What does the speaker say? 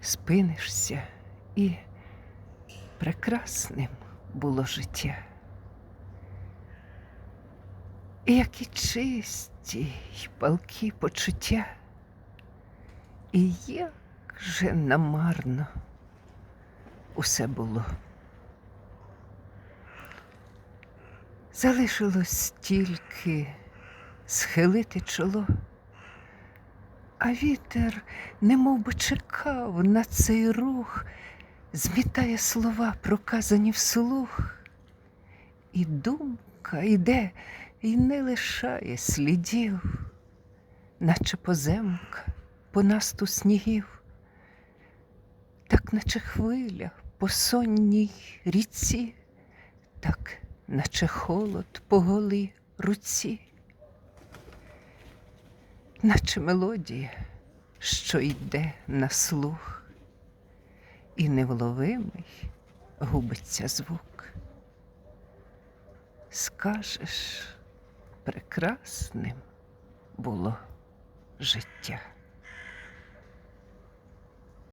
спинишся, і прекрасним було життя. І які чисті й палкі почуття, і як же намарно усе було. Залишилось тільки схилити чоло, а вітер немов би чекав на цей рух, змітає слова, проказані вслух, і думка йде і не лишає слідів, наче поземка по насту снігів, так наче хвиля по сонній ріці, так наче холод по голій руці, наче мелодія, що йде на слух, і невловимий губиться звук. Скажеш, прекрасним було життя.